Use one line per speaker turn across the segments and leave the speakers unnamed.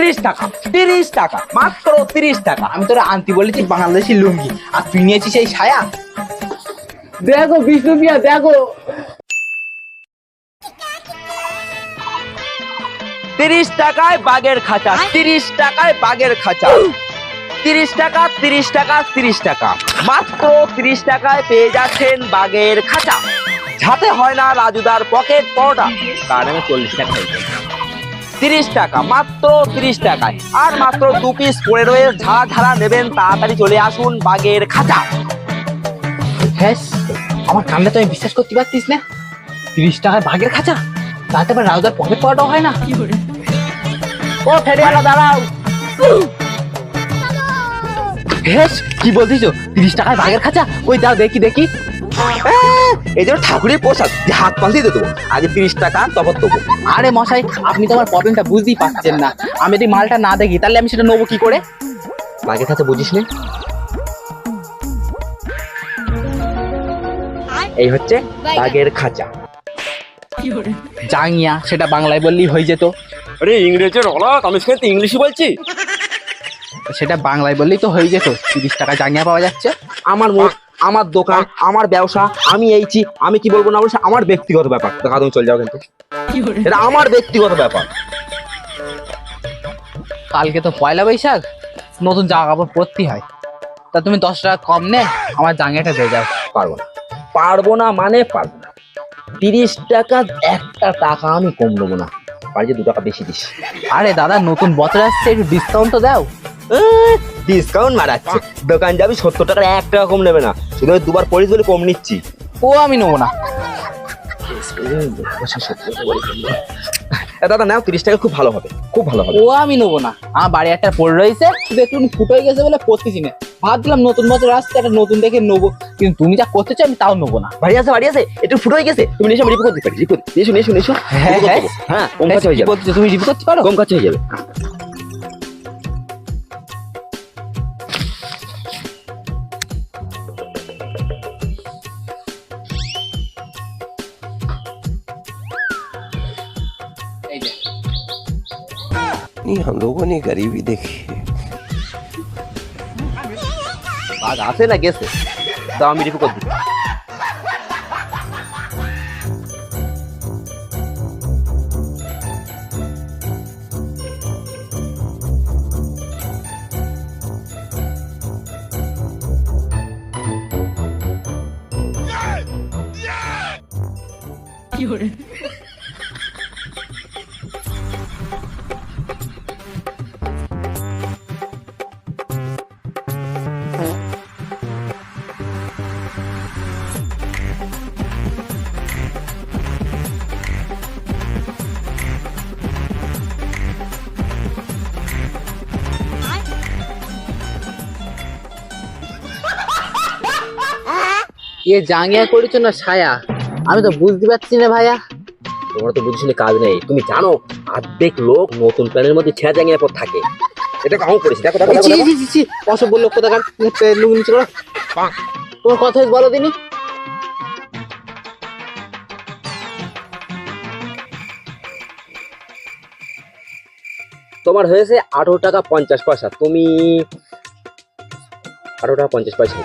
তিরিশ টাকা তিরিশ টাকা মাত্র তিরিশ টাকা। আমি তোরা আনতি বলেছি বাংলাদেশি লুঙ্গি। আর তুই নিয়েছিস এই ছায়া
দেখো বিষ্ণু মিয়া দেখো।
তিরিশ টাকায় বাগের খাঁচা তিরিশ টাকায় বাগের খাঁচা। তিরিশ টাকা তিরিশ টাকা তিরিশ টাকা। মাত্র তিরিশ টাকায় পেয়ে যাচ্ছেন বাগের খাঁচা। যাতে হয় না রাজুদার পকেট পরোটা। তার আমি চল্লিশ টাকা তিরিশ টাকা মাত্র তিরিশ টাকায়। আর মাত্র দু পিস পড়ে রয়ে ঝাড়া ঝাড়া নেবেন তাড়াতাড়ি চলে আসুন বাগের
হ্যাঁ আমার কান্না তো আমি বিশ্বাস করতে পারতিস না। তিরিশ টাকায় বাঘের খাঁচা? তাতে আবার রাউদার পকেট পাওয়াটাও হয় না? ও ফেরিওয়ালা দাঁড়াও। হেস কি বলছিস তিরিশ টাকায় বাঘের খাঁচা? ওই দাও দেখি দেখি।
এই জন্য ঠাকুরের পোশাক যে হাত পাল দিয়ে দেবো। আগে তিরিশ টাকা দেবো।
আরে মশাই আপনি তো আমার প্রবলেমটা বুঝতেই পারছেন না। আমি যদি মালটা না দেখি তাহলে আমি সেটা নেব কি করে?
বুঝিস না। এই হচ্ছে বাগের খাঁচা।
জাঙ্গিয়া সেটা বাংলায় বললেই হয়ে যেত।
আরে ইংরেজের অলক আমি সেখানে ইংলিশই বলছি।
সেটা বাংলায় বললেই তো হয়ে যেত। তিরিশ টাকা জাঙ্গিয়া পাওয়া যাচ্ছে।
আমার মুখ আমার দোকান আমার ব্যবসা আমি এইছি আমি কি বলব না বলছি আমার ব্যক্তিগত ব্যাপার। দেখা তুমি চলে যাও কিন্তু। এটা আমার ব্যক্তিগত ব্যাপার।
কালকে তো পয়লা বৈশাখ নতুন জামা কাপড় পরতে হয়। তা তুমি দশ টাকা কম নে আমার জাঙ্গিয়াটা দিয়ে যাও।
পারব না। পারব না মানে পারব না। তিরিশ টাকা একটা টাকা আমি কম নেব না। পারছি দু টাকা বেশি দিস।
আরে দাদা নতুন বছর আসছে একটু ডিসকাউন্ট তো দাও।
ডিসকাউন্ট মারাচ্ছে। দোকান যাবি সত্তর টাকার এক টাকা কম নেবে না। শুধু দুবার পড়িস বলে কম নিচ্ছি।
ও আমি নেব না।
দাদা নাও তিরিশ টাকা খুব ভালো হবে। খুব ভালো হবে।
ও আমি নেব না। আমার বাড়ি একটা পড়ে রয়েছে শুধু একটু ফুটো হয়ে গেছে বলে পড়তেছি না ভাবছিলাম নতুন বছর আসছে একটা নতুন দেখে নেব। কিন্তু তুমি যা করতে চাও আমি তাও নেব না।
বাড়ি আছে বাড়ি আছে। একটু ফুটো হয়ে গেছে। তুমি নিশো রিপোর্ট করতে পারি রিপোর্ট নিশো নিশো নিশো
হ্যাঁ, হ্যাঁ।
হ্যাঁ কম কাছে হয়ে যাবে।
তুমি রিভিউ করতে পারো?
কম কাছে হয়ে যাবে।
नहीं हम लोगों ने गरीबी देखी है।
आज आसे लगे से। दाम मेरे को
এ জাঙ্গিয়া করেছ না ছায়া? আমি তো বুঝতে পারছি না ভাইয়া।
তোমার তো বুঝছিলে কাজ নেই। তুমি জানো অর্ধেক লোক নতুন প্যানের মধ্যে ছেঁড়া জাঙ্গিয়ে পর থাকে। এটা কাউ করেছি। দেখো দেখো
অসভ্য লোক কোথাকার? নিচে করো। তোমার কথা বলো দিনি।
তোমার হয়েছে আঠারো টাকা পঞ্চাশ পয়সা। তুমি আঠারো টাকা পঞ্চাশ পয়সা।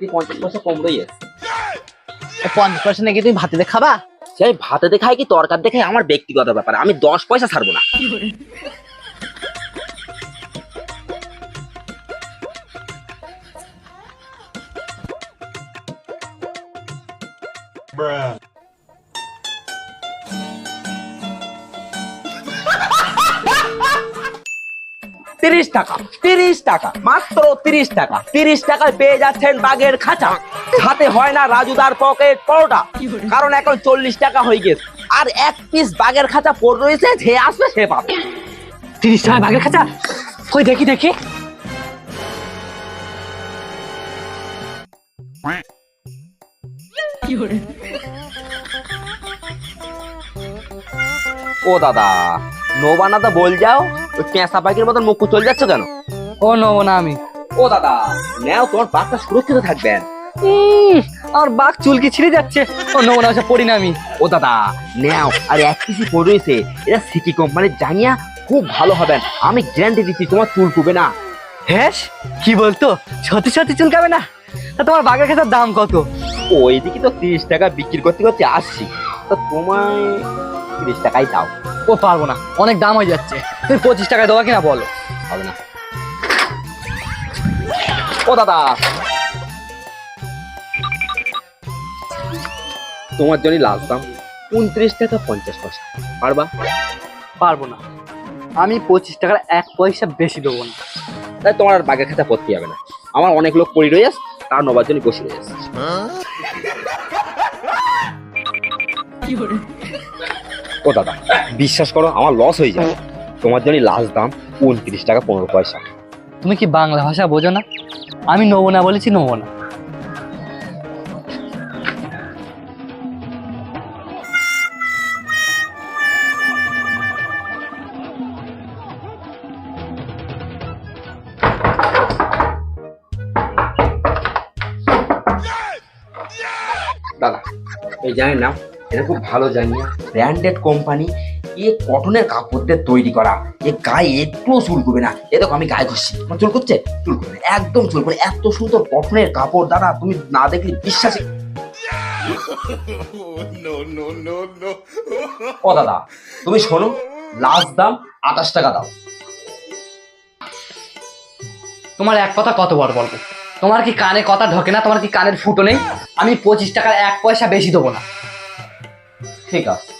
দিদি পঞ্চাশ পয়সা কমবেই আছে
পঞ্চাশ পার্সেন্ট নাকি তুমি ভাতে খাবা
সেই ভাতে দেখায় কি তরকার দেখায় আমার ব্যক্তিগত ব্যাপার আমি দশ পয়সা ছাড়বো না। তিরিশ টাকা তিরিশ টাকা মাত্র তিরিশ টাকা। তিরিশ টাকায় পেয়ে যাচ্ছেন বাগের খাঁচা। হাতে হয় না রাজুদার পকেট পরোটা কারণ এখন চল্লিশ টাকা হয়ে গেছে। আর এক পিস বাগের খাঁচা পড়ে রয়েছে যে আসবে সে পাবে।
তিরিশ টাকা ভাগের খাঁচা? কই দেখি দেখি।
ও দাদা নো বানাতে বল যাও ওই পেঁচা পাখির মতন মুখ চলে যাচ্ছে কেন?
ও নেব না আমি।
ও দাদা নেও তোমার বাচ্চা সুরক্ষিত থাকবেন।
উম, আমার বাঘ চুলকি ছিঁড়ে যাচ্ছে। ও নেব না ওসব পড়ি না আমি।
ও দাদা নেও আর এক পিসি পড়েছে এটা সিটি কোম্পানির জাঙ্গিয়া খুব ভালো হবেন। আমি গ্যারান্টি দিচ্ছি তোমার চুল কুবে না।
হ্যাঁ কি বলতো? সত্যি সত্যি চুলকাবে না। তা তোমার বাঘের খাঁচার দাম কত?
ওইদিকে তো তিরিশ টাকা বিক্রি করতে করতে আসছি। তো তোমায় তিরিশ টাকাই দাও।
ও পারব না। অনেক দাম হয়ে যাচ্ছে। তুমি পঁচিশ টাকায় দেওয়া কিনা বলো।
হবে না। ও দাদা। তোমার জন্য লাস্ট দাম উনত্রিশ টাকা পঞ্চাশ পয়সা। পারবা?
পারব না। আমি পঁচিশ টাকার এক পয়সা বেশি দেবো না।
তাই তোমার আর বাগের খাতা পড়তে যাবে না। আমার অনেক লোক পড়ি রয়েছে তার নবার জন্য বসে রয়েছে ও দাদা বিশ্বাস করো আমার লস হয়ে যাবে তোমার জন্য লাস্ট দাম উনত্রিশ টাকা পনেরো পয়সা।
তুমি কি বাংলা ভাষা বোঝো না? আমি নেব না বলেছি নেব না
দাদা এই জানি না এটা খুব ভালো জানি ব্র্যান্ডেড কোম্পানি এ কটনের কাপড় দিয়ে তৈরি করা। এ গায়ে একটুও চুল করবে না। এ দেখো আমি গায়ে ঘষছি। আমার চুল করছে চুল করবে না। একদম চুল করবে এত সুন্দর কটনের কাপড় দাদা তুমি না দেখলে বিশ্বাসে ও দাদা তুমি শোনো লাস্ট দাম আঠাশ টাকা দাও।
তোমার এক কথা কত বার বলব? তোমার কি কানে কথা ঢোকে না? তোমার কি কানের ফুটো নেই? আমি পঁচিশ টাকার এক পয়সা বেশি দেবো না।
ঠিক আছে।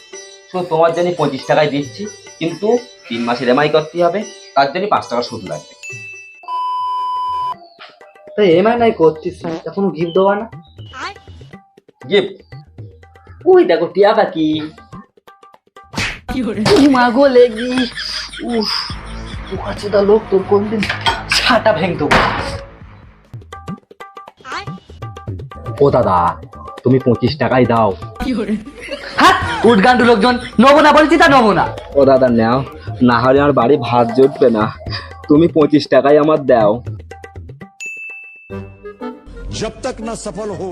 শুধু তোমার জন্য পঁচিশ টাকায় দিচ্ছি কিন্তু তিন মাসের এমআই করতে হবে তার জন্য পাঁচ টাকা সুদ লাগবে।
তাই এমআই নাই করছিস এখন গিফট দেওয়া না?
গিফট ওই দেখো টিয়া পাখি।
মাগো লেগি। উফ দা লোক তোর কোনদিন ছাটা ভেঙ দেবো।
ও দাদা তুমি পঁচিশ টাকায় দাও।
হ্যাঁ উঠগান্ডু লোকজন নেবো না বলছি তা নেবো না
ও দাদা নাও না হলে আমার বাড়ি ভাত জুটবে না তুমি পঁচিশ টাকায় আমার দাও
जब तक न सफल हो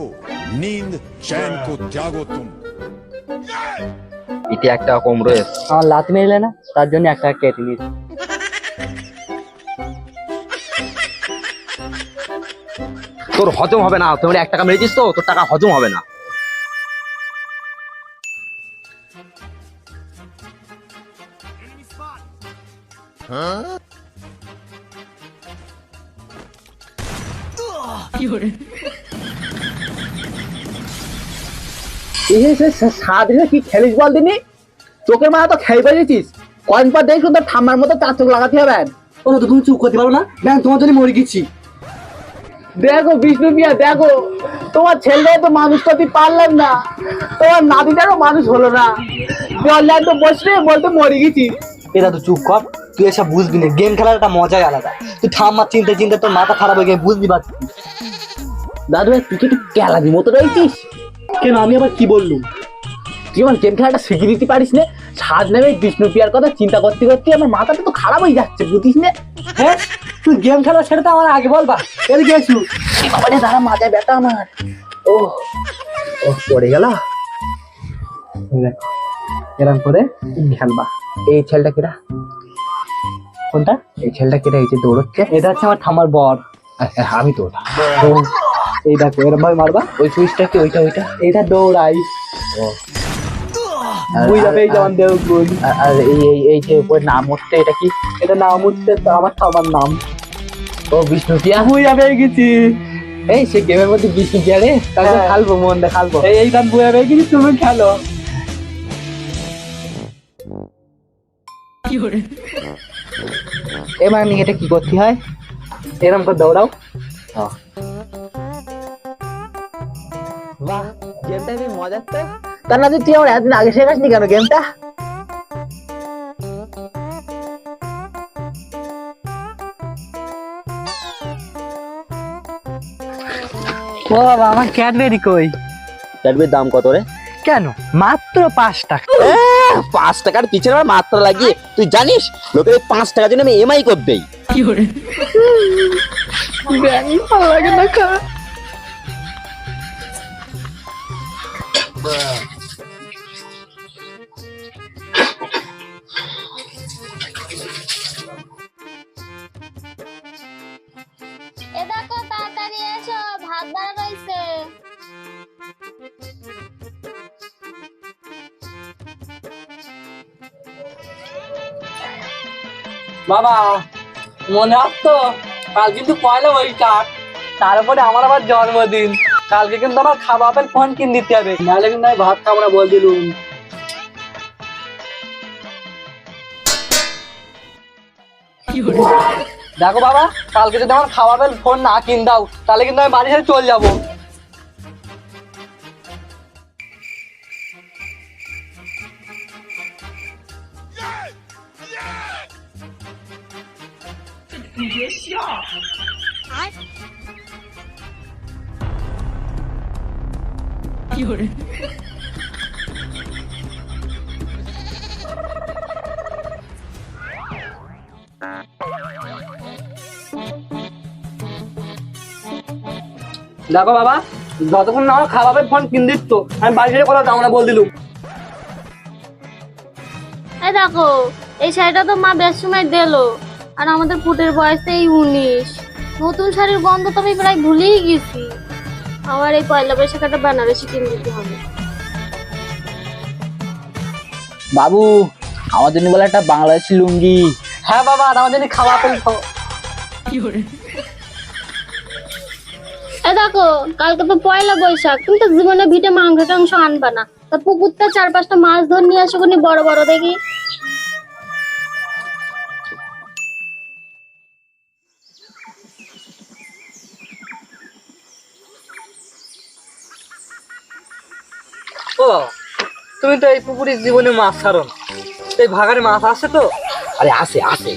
नींद चैन को त्यागो तुम
এতে একটা কম রয়েছে
আমার লাত মেরলে না তার জন্য একটা কেটে নিয়েছি
তোর হজম হবে না তুমি এক টাকা মেরে দিস তো তোর টাকা হজম হবে না
সারাদিনে কি খেলিস বল দিনি? চোখের মাথা তো খেয়ে পেয়েছিস তোর ঠাম্মার মতো চার চোখ লাগাতে হবে।
ও তো তুমি চুপ করতে পারো না? তোমার জন্য মরে গেছি।
দেখো বিষ্ণু মিয়া দেখো। তোমার ছেলে তো মানুষ করতে পারলাম না। তোমার নাতিটারও মানুষ হলো না। বললাম তো বসবে বলতে মরে গেছি।
এটা তো চুপ কর। তুই এসব বুঝবি না। গেম খেলার একটা মজাই আলাদা। তুই ঠাম্মার চিন্তা চিন্তা তোর মাথা খারাপ হয়ে গিয়ে বুঝবি পারছিস
দাদু তুই কি একটু ক্যালাবি মতো রয়েছিস?
কেন, আমি আবার কি বললুম?
তুই আমার গেম খেলাটা শিখে দিতে পারিস না? সাজ নেবে বিষ্ণু পিয়ার কথা চিন্তা করতে করতে আমার মাথাটা তো খারাপ হয়ে যাচ্ছে, বুঝিস না?
হ্যাঁ? তুই গেম খেলা সেটা তো আমার আগে বলবা এদিকে আসু
বাবারে দাঁড়া, মাথায় ব্যথা আমার। ও ও পড়ে গেল? এরকম করে খেলবা। এই ছেলেটা কেটা
কোনটা?
এই ছেলেটা কেটে এই যে দৌড়চ্ছে।
এটা হচ্ছে আমার ঠাম্মার বর
আচ্ছা, আমি তো এই দেখো এরকম ভাবে মারবা। ওই সুইচটা কি ওইটা ওইটা?
এটা দৌড়াই। যেমন
আর এই এই এই যে উপরে নাম হচ্ছে এটা কি?
এটা নাম হচ্ছে আমার ঠাম্মার নাম।
ও বিষ্ণু পিয়া
পেয়ে গেছি।
এই সে গেমের মধ্যে বিষ্ণু পিয়া রে? তাকে
হ্যাঁ।
খেলব মন দিয়ে খেলব।
এই এই গান গেছি তুমি খেলো।
এবার আমি এটা কি করতে হয়?
এরকম করে দৌড়াও।
বাহ গেমটা বেশ মজার তো? তার না তুই আমার এতদিন আগে শেখাসনি কেন গেমটা
ও বাবা আমার ক্যাডবেরি কই?
ক্যাডবের দাম কত রে?
কেন? মাত্র পাঁচ টাকা।
পাঁচ টাকার পিছনে আমার মাত্রা লাগিয়ে তুই জানিস লোকের এই পাঁচ টাকার জন্য আমি এমআই করে? দেই
ভালো লাগে না খা।
বাবা, মনে আসতো কাল কিন্তু পয়লা বৈশাখ তারপরে আমার আবার জন্মদিন, কালকে কিন্তু আমার খাওয়া আপেল ফোন কিনে দিতে হবে, নাহলে কিন্তু আমি ভাত খাব না বল দিলুম। দেখো বাবা, কালকে যদি আমার খাওয়া আপেল ফোন না কিন দাও, তাহলে কিন্তু আমি বাড়ি ছেড়ে চলে যাব। দেখো বাবা যতক্ষণ না আমার খাওয়া ফোন কিন দিত আমি বাড়ি ছেড়ে কোথাও যাব না বল দিলুম।
এই দেখো এই শাড়িটা তো মা বেশ সময় দিলো আর আমাদের ফুটের বয়স এই উনিশ। নতুন শাড়ির গন্ধ তো আমি প্রায় ভুলেই গেছি। আমার এই পয়লা বৈশাখ একটা বেনারসি কিনে দিতে হবে।
বাবু আমার জন্য বলে একটা বাংলাদেশি লুঙ্গি। হ্যাঁ বাবা আর আমার জন্য খাওয়া আপেল
দেখো কালকে তো পয়লা বৈশাখ তুমি তো জীবনে ভিটে মাংস টাংস আনবা না। তা পুকুরটা চার পাঁচটা মাছ ধরে নিয়ে আসো কোনি বড় বড় দেখি।
ও তুমি তো এই পুকুরের জীবনে মাছ ছাড়ো না। এই ভাগারে মাছ আছে তো?
আরে আসে আসে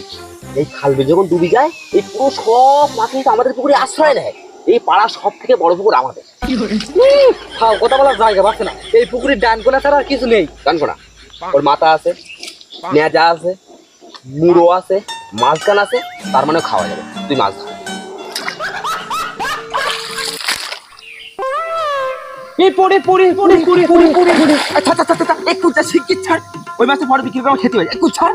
এই খাল বিল যখন ডুবি যায় এই পুরো সব মাছ কিন্তু আমাদের পুকুরে আশ্রয় নেয়। এই পাড়া সব থেকে বড় পুকুর আমাদের।
কথা বলার জায়গা পাচ্ছে না। এই পুকুরের ডান কোনা ছাড়া আর কিছু নেই।
জানব না ওর মাথা আছে নেজা আছে, মুড়ো আছে, মাঝখান আছে, তার মানে খাওয়া যাবে। তুই মাছ ধর আচ্ছা আচ্ছা আচ্ছা একটু ছাড়। ওই মাছটা পরে বিক্রি করে খেতে হয় একটু ছাড়।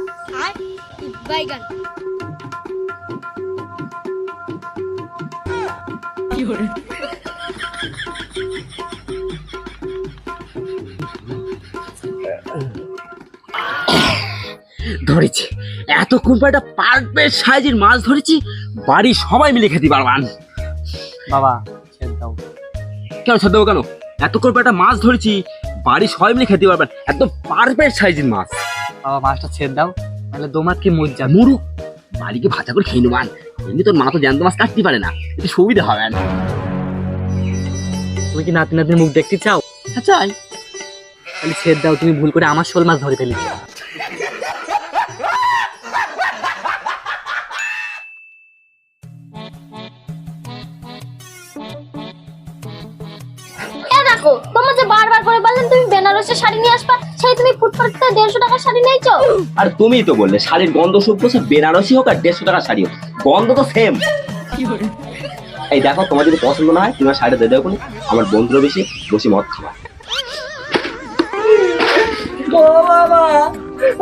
ধরেছি। এতক্ষণ পর একটা পারফেক্ট সাইজের মাছ ধরেছি বাড়ির সবাই মিলে খেতে পারবান।
বাবা ছেড়ে দাও।
কেন ছেড়ে দেবো কেন? এতক্ষণ পর একটা মাছ ধরেছি বাড়ির সবাই মিলে খেতে পারবেন। একদম পারফেক্ট সাইজের মাছ।
বাবা মাছটা ছেড়ে দাও তাহলে দোমাত কি মজ যাবে
মুরু বাড়িকে ভাজা করে খেয়ে নেবান। এমনি তোর মা তো জ্যান্ত মাছ কাটতে পারে না। একটু সুবিধা হবে না
তুমি কি নাতি নাতির মুখ দেখতে চাও?
চাই।
তাহলে ছেড়ে দাও তুমি ভুল করে আমার শোল মাছ ধরে ফেলেছো।
করে বললেন তুমি বেনারসের শাড়ি নিয়ে আসবা সেই তুমি ফুটপাতে দেড়শো টাকার শাড়ি নিয়েছো?
আর তুমিই তো বললে শাড়ির গন্ধ শুকবো বেনারসি হোক আর দেড়শো টাকা শাড়ি হোক। গন্ধ তো সেম এই দেখো তোমার যদি পছন্দ না হয় তুমি আমার শাড়িটা দিয়ে দেবো আমার বন্ধুরা বেশি বসে মদ খাওয়া।
ও বাবা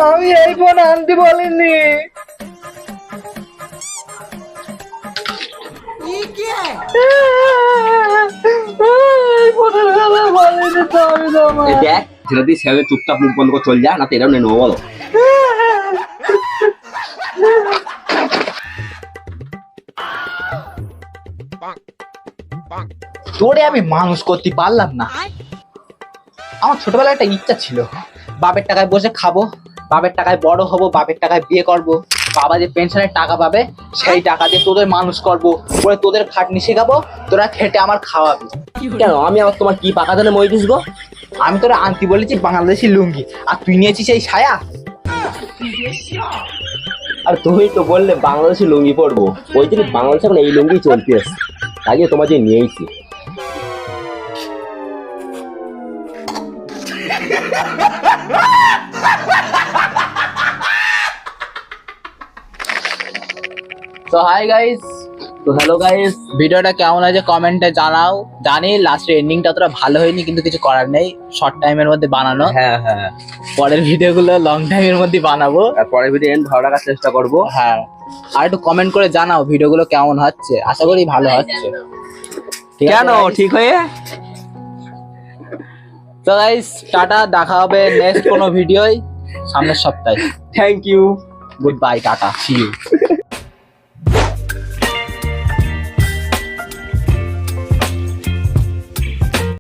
আমি এই ফোন আনতে বলিনি।
দেখ চুপচাপ মুখ বন্ধ করে চল যা না তো এরকম নেব বলো
তোরে আমি মানুষ করতে পারলাম না। আমার ছোটবেলায় একটা ইচ্ছা ছিল। বাপের টাকায় বসে খাব বাপের টাকায় বড় হব বাপের টাকায় বিয়ে করব। বাবা যে পেনশনের টাকা পাবে সেই টাকা দিয়ে তোদের মানুষ করব। পরে তোদের খাটনি শেখাবো তোরা খেটে আমার খাওয়াবি।
কেন? আমি আবার তোমার কি পাকা দানে মই দিস গো
আমি তোরা আনতি বলেছি বাংলাদেশি লুঙ্গি। আর তুই নিয়েছিস এই ছায়া?
আর তুমি তো বললে বাংলাদেশি লুঙ্গি পরবো। ওই জন্য বাংলাদেশে এখন এই লুঙ্গি চলতে আসছে তাই তোমার যে নিয়েইছি
হাই গাইস
তো হ্যালো গাইস
ভিডিওটা কেমন হয়েছে কমেন্টে জানাও। জানি লাস্টের এন্ডিংটা অতটা ভালো হয়নি কিন্তু কিছু করার নেই। শর্ট টাইমের মধ্যে বানানো।
হ্যাঁ হ্যাঁ।
পরের ভিডিওগুলো লং টাইমের মধ্যে বানাবো।
আর পরের ভিডিও এন্ড ভালো রাখার চেষ্টা করব।
হ্যাঁ। আর একটু কমেন্ট করে জানাও ভিডিওগুলো কেমন হচ্ছে। আশা করি ভালো হচ্ছে।
কেন? ঠিক হয়ে?
তো গাইস টাটা। দেখা হবে নেক্সট কোনো ভিডিওই সামনের সপ্তাহে।
Thank you
good bye tata. See you